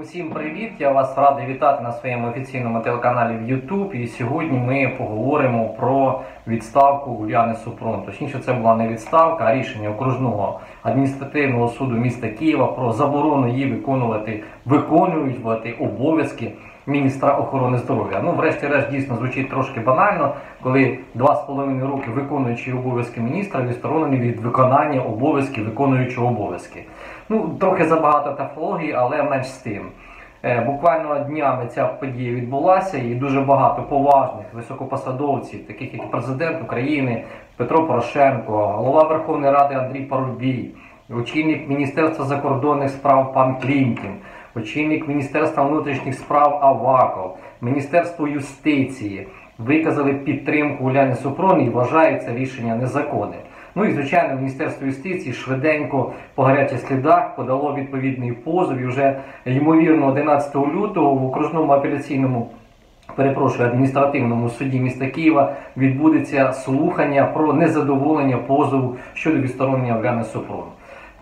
Усім привіт! Я вас радий вітати на своєму офіційному телеканалі в YouTube. І сьогодні ми поговоримо про відставку Уляни Супрун. Точніше, це була не відставка, а рішення окружного адміністративного суду міста Києва про заборону її виконувати, виконувати обов'язки міністра охорони здоров'я. Ну, врешті-решт, дійсно звучить трошки банально, коли два з половиною роки виконуючий обов'язки міністра відсторонені від виконання обов'язків виконуючого обов'язки. Ну, трохи забагато тавтології, але менш з тим. Е, Буквально днями ця подія відбулася, і дуже багато поважних високопосадовців, таких як президент України Петро Порошенко, голова Верховної Ради Андрій Парубій, очільник Міністерства закордонних справ пан Клімкін, очільник Міністерства внутрішніх справ Аваков, Міністерство юстиції виказали підтримку Уляні Супрун і вважають це рішення незаконним. Ну і звичайно, Міністерство юстиції швиденько по гарячих слідах подало відповідний позов і вже ймовірно 11 лютого в окружному апеляційному. Перепрошую, адміністративному суді міста Києва відбудеться слухання про незадоволення позову щодо відсторонення Уляни Супрун.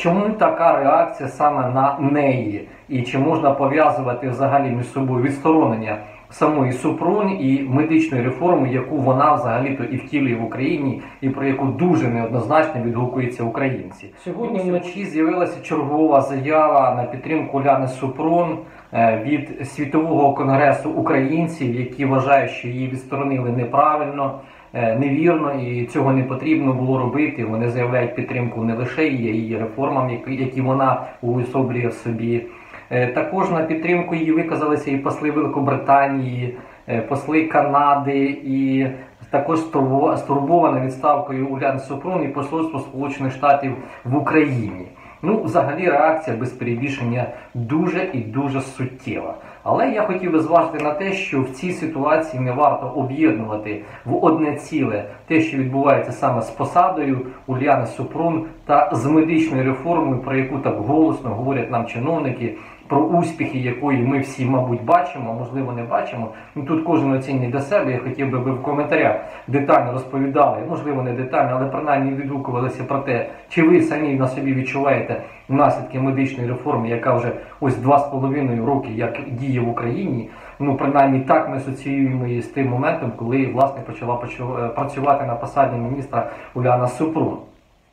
Чому така реакція саме на неї? І чи можна пов'язувати взагалі між собою відсторонення самої Супрун і медичної реформи, яку вона взагалі-то і втілює в Україні, і про яку дуже неоднозначно відгукуються українці? Сьогодні вночі з'явилася чергова заява на підтримку Уляни Супрун е, від світового конгресу українців, які вважають, що її відсторонили неправильно. Е, Невірно і цього не потрібно було робити. Вони заявляють підтримку не лише її, реформам, які, вона уособлює в собі. Е, Також на підтримку її виказалися і посли Великобританії, е, посли Канади, і також стурбо- стурбована відставкою Уляни Супрун і посольство Сполучених Штатів в Україні. Ну, взагалі, реакція без перебільшення дуже і дуже суттєва. Але я хотів би зважити на те, що в цій ситуації не варто об'єднувати в одне ціле те, що відбувається саме з посадою Ульяни Супрун та з медичною реформою, про яку так голосно говорять нам чиновники, про успіхи якої ми всі, мабуть, бачимо, можливо не бачимо. Ну тут кожен оцінює для себе. Я хотів би ви в коментарях детально розповідали, можливо, не детально, але принаймні відгукувалися про те, чи ви самі на собі відчуваєте наслідки медичної реформи, яка вже ось два з половиною роки як діє в Україні. Ну, принаймні так ми асоціюємо її з тим моментом, коли власне почала е, працювати на посаді міністра Уляна Супрун.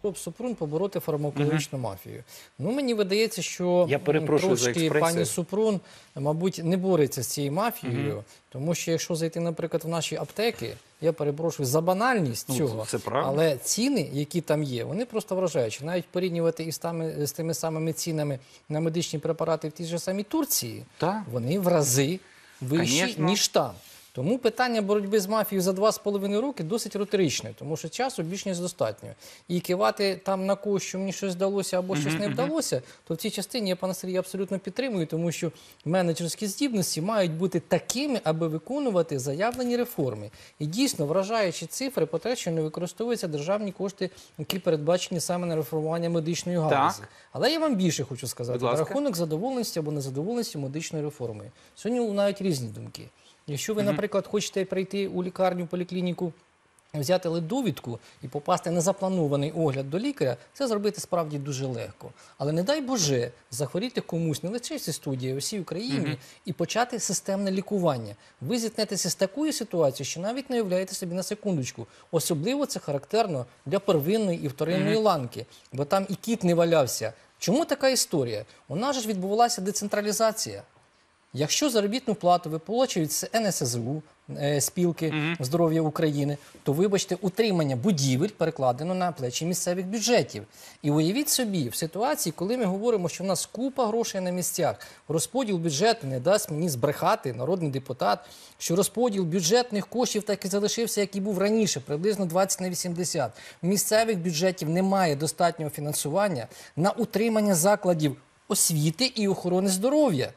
Щоб Супрун побороти фармакологічну мафію. Ну мені видається, що Я перепрошую за трошки експресію. пані Супрун, мабуть, не бореться з цією мафією, тому що якщо зайти, наприклад, в наші аптеки, я перепрошую за банальність Ну, цього, це правда. але ціни, які там є, вони просто вражаючі. Навіть порівнювати із тами з тими самими цінами на медичні препарати в тій же самій Турції, Так. вони в рази вищі Конечно. ніж там. Тому питання боротьби з мафією за два з половиною роки досить риторичне, тому що часу більш ніж достатньо. І кивати там на когось, що мені щось вдалося або щось не вдалося, то в цій частині я пана Сергія абсолютно підтримую, тому що менеджерські здібності мають бути такими, аби виконувати заявлені реформи. І дійсно вражаючі цифри те, що не використовуються державні кошти, які передбачені саме на реформування медичної галузі. Так. Але я вам більше хочу сказати на рахунок задоволеності або незадоволеності медичною реформою. Сьогодні лунають різні думки. Якщо ви, наприклад, хочете прийти у лікарню, поліклініку, взяти ледовідку і попасти на запланований огляд до лікаря, це зробити справді дуже легко. Але не дай Боже захворіти комусь не лише в цій студії, а в усій Україні і почати системне лікування. Ви зіткнетеся з такою ситуацією, що навіть не уявляєте собі на секундочку. Особливо це характерно для первинної і вторинної ланки, бо там і кіт не валявся. Чому така історія? У нас же ж відбувалася децентралізація. Якщо заробітну плату виплачують з НСЗУ, е, спілки здоров'я України, то вибачте, утримання будівель перекладено на плечі місцевих бюджетів. І уявіть собі, в ситуації, коли ми говоримо, що в нас купа грошей на місцях, розподіл бюджету не дасть мені збрехати народний депутат, що розподіл бюджетних коштів так і залишився, як і був раніше, приблизно 20 на 80. В місцевих бюджетів немає достатнього фінансування на утримання закладів освіти і охорони здоров'я.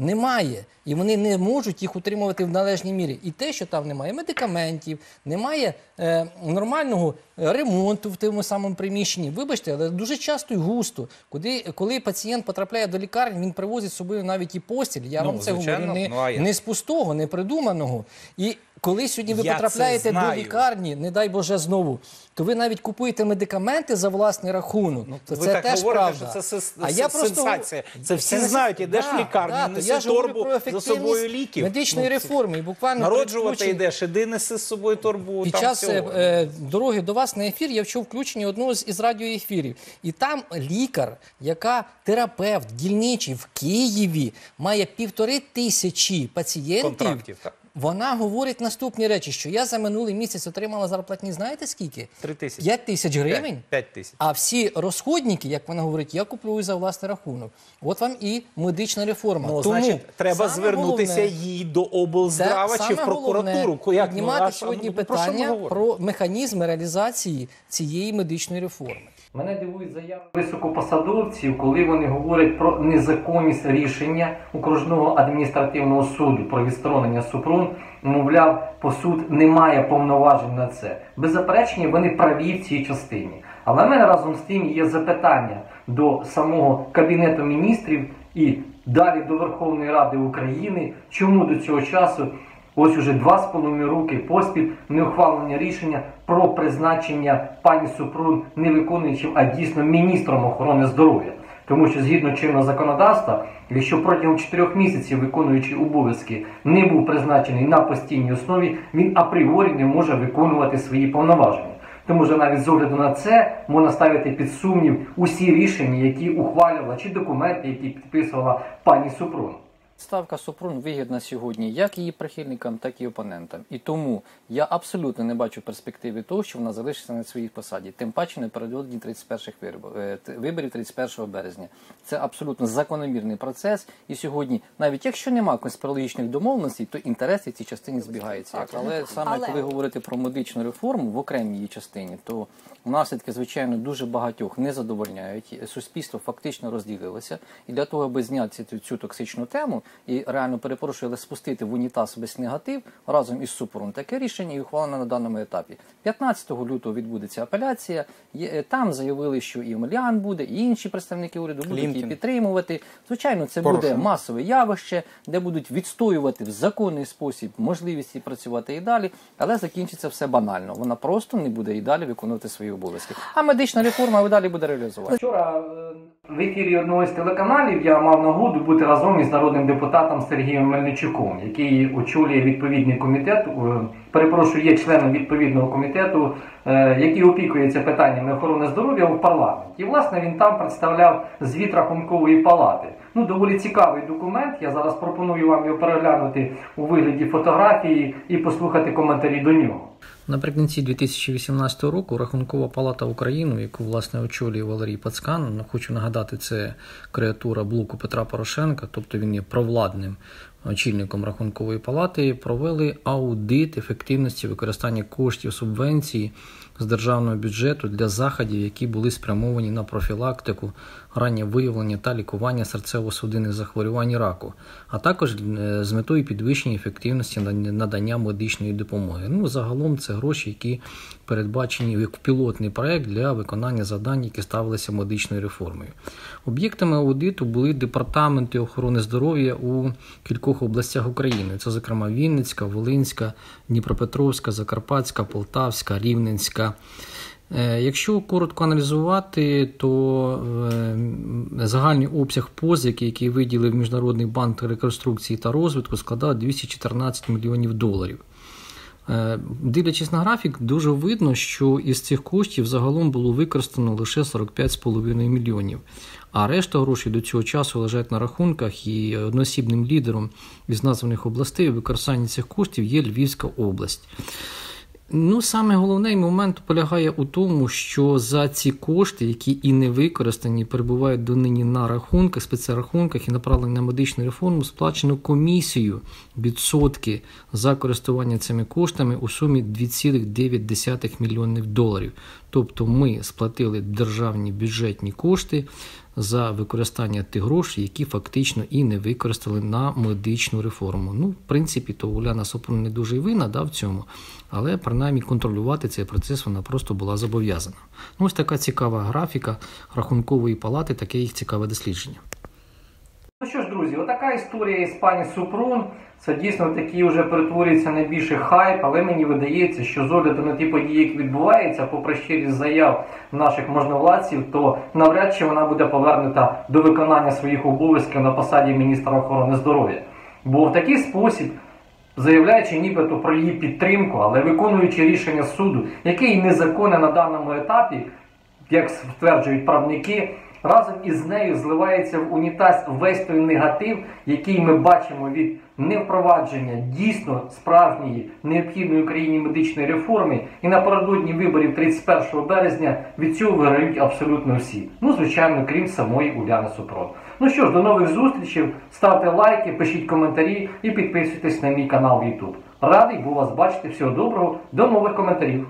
Немає. І вони не можуть їх утримувати в належній мірі. І те, що там немає медикаментів, немає е, нормального ремонту в тому самому приміщенні. Вибачте, але дуже часто і густо. Куди, коли пацієнт потрапляє до лікарні, він привозить з собою навіть і постіль. Я Ну, вам це звичайно. говорю не, Ну, а я- не з пустого, не придуманого. І коли сьогодні ви Я потрапляєте до лікарні, не дай Боже знову, то ви навіть купуєте медикаменти за власний рахунок. то ви це так теж говорите, правда. що це сенс- а я просто сенсація. Це всі не знають, ідеш в лікарню, то неси я торбу за собою ліків. медичної Ну, реформи. І буквально Народжувати йдеш, іди неси з собою торбу. під там час е, всього. е, дороги до вас на ефір я вчув включення одного з із радіоефірів. І там лікар, яка терапевт дільничий в Києві, має півтори тисячі пацієнтів. Контрактів, так. Вона говорить наступні речі, що я за минулий місяць отримала зарплатні, знаєте скільки? Три тисячі. 5 тисяч гривень. П'ять- П'ять тисяч. А всі розходники, як вона говорить, я куплю за власний рахунок. От вам і медична реформа. Ну, Тому значить, треба звернутися головне- їй до облздрава чи в прокуратуру. головне як, ну, піднімати а- сьогодні ну, про питання говоримо? про механізми реалізації цієї медичної реформи. Мене дивують заяви високопосадовців, коли вони говорять про незаконність рішення окружного адміністративного суду про відсторонення Супрун. Мовляв, по суд не має повноважень на це. Беззаперечно, вони праві в цій частині. Але в мене разом з тим є запитання до самого Кабінету міністрів і далі до Верховної Ради України, чому до цього часу Ось уже два з половиною роки поспіль не ухвалення рішення про призначення пані Супрун не виконуючим, а дійсно міністром охорони здоров'я. Тому що згідно чинного законодавства, якщо протягом 4 місяців виконуючий обов'язки не був призначений на постійній основі, він апріорі не може виконувати свої повноваження. Тому що навіть з огляду на це можна ставити під сумнів усі рішення, які ухвалювала, чи документи, які підписувала пані Супрун. Ставка Супрун вигідна сьогодні як її прихильникам, так і опонентам. І тому я абсолютно не бачу перспективи того, що вона залишиться на своїй посаді. Тим паче напередодні 31 виборів, е, виборів 31 березня. Це абсолютно закономірний процес. І сьогодні, навіть якщо немає конспірологічних домовленостей, то інтереси в цій частині збігаються. Але саме Але- коли говорити про медичну реформу в окремій її частині, то наслідки, звичайно, дуже багатьох не задовольняють. Суспільство фактично розділилося. І для того, аби зняти цю, цю токсичну тему і реально перепрошую, але спустити в унітаз весь негатив разом із Супором, таке рішення і ухвалено на даному етапі. 15 лютого відбудеться апеляція. Е, Там заявили, що і Омелян буде, і інші представники уряду будуть її підтримувати. Звичайно, це буде масове явище, де будуть відстоювати в законний спосіб можливість їй працювати і далі, але закінчиться все банально. Вона просто не буде і далі виконувати свої обов'язки. А медична реформа і далі буде реалізувати. Вчора е, в ефірі одного з телеканалів я мав нагоду бути разом із народним депутатом Сергієм Мельничуком, який очолює відповідний комітет. Перепрошую, є членом відповідного комітету, е, який опікується питаннями охорони здоров'я в парламенті. І власне він там представляв звіт рахункової палати. Ну, доволі цікавий документ. Я зараз пропоную вам його переглянути у вигляді фотографії і послухати коментарі до нього. Наприкінці 2018 року Рахункова палата України, яку власне очолює Валерій Пацкан, хочу нагадати, це креатура блоку Петра Порошенка, тобто він є провладним очільником Рахункової палати, провели аудит ефективності використання коштів субвенції з державного бюджету для заходів, які були спрямовані на профілактику, раннє виявлення та лікування серцево-судинних захворювань і раку, а також е, з метою підвищення ефективності надання медичної допомоги. Ну, загалом це гроші, які передбачені як пілотний проект для виконання завдань, які ставилися медичною реформою. Об'єктами аудиту були департаменти охорони здоров'я у кількох областях України. Це, зокрема, Вінницька, Волинська, Дніпропетровська, Закарпатська, Полтавська, Рівненська. Е, Якщо коротко аналізувати, то е, загальний обсяг позик, який виділив Міжнародний банк реконструкції та розвитку, складав 214 мільйонів доларів. Е, Дивлячись на графік, дуже видно, що із цих коштів загалом було використано лише 45,5 мільйонів. А решта грошей до цього часу лежать на рахунках, і одноосібним лідером із названих областей у використанні цих коштів є Львівська область. Ну, саме головний момент полягає у тому, що за ці кошти, які і не використані, перебувають донині на рахунках, спецрахунках і направлені на медичну реформу, сплачено комісію відсотки за користування цими коштами у сумі 2,9 мільйонів доларів. Тобто ми сплатили державні бюджетні кошти за використання тих грошей, які фактично і не використали на медичну реформу. Ну, в принципі, то Уляна Супрун не дуже і винна да, в цьому, але принаймні контролювати цей процес вона просто була зобов'язана. Ну, ось така цікава графіка рахункової палати, таке їх цікаве дослідження. Друзі, отака історія із пані Супрун. Це дійсно такий вже перетворюється на більший хайп, але мені видається, що з огляду на ті події, які відбуваються, попри щирість заяв наших можновладців, то навряд чи вона буде повернута до виконання своїх обов'язків на посаді міністра охорони здоров'я. Бо в такий спосіб, заявляючи нібито про її підтримку, але виконуючи рішення суду, яке і незаконне на даному етапі, як стверджують правники, разом із нею зливається в унітаз весь той негатив, який ми бачимо від невпровадження дійсно справжньої необхідної Україні медичної реформи. І напередодні виборів 31 березня від цього виграють абсолютно всі. Ну, звичайно, крім самої Уляни Супрон. Ну що ж, до нових зустрічей. Ставте лайки, пишіть коментарі і підписуйтесь на мій канал в YouTube. Радий був вас бачити. Всього доброго, до нових коментарів.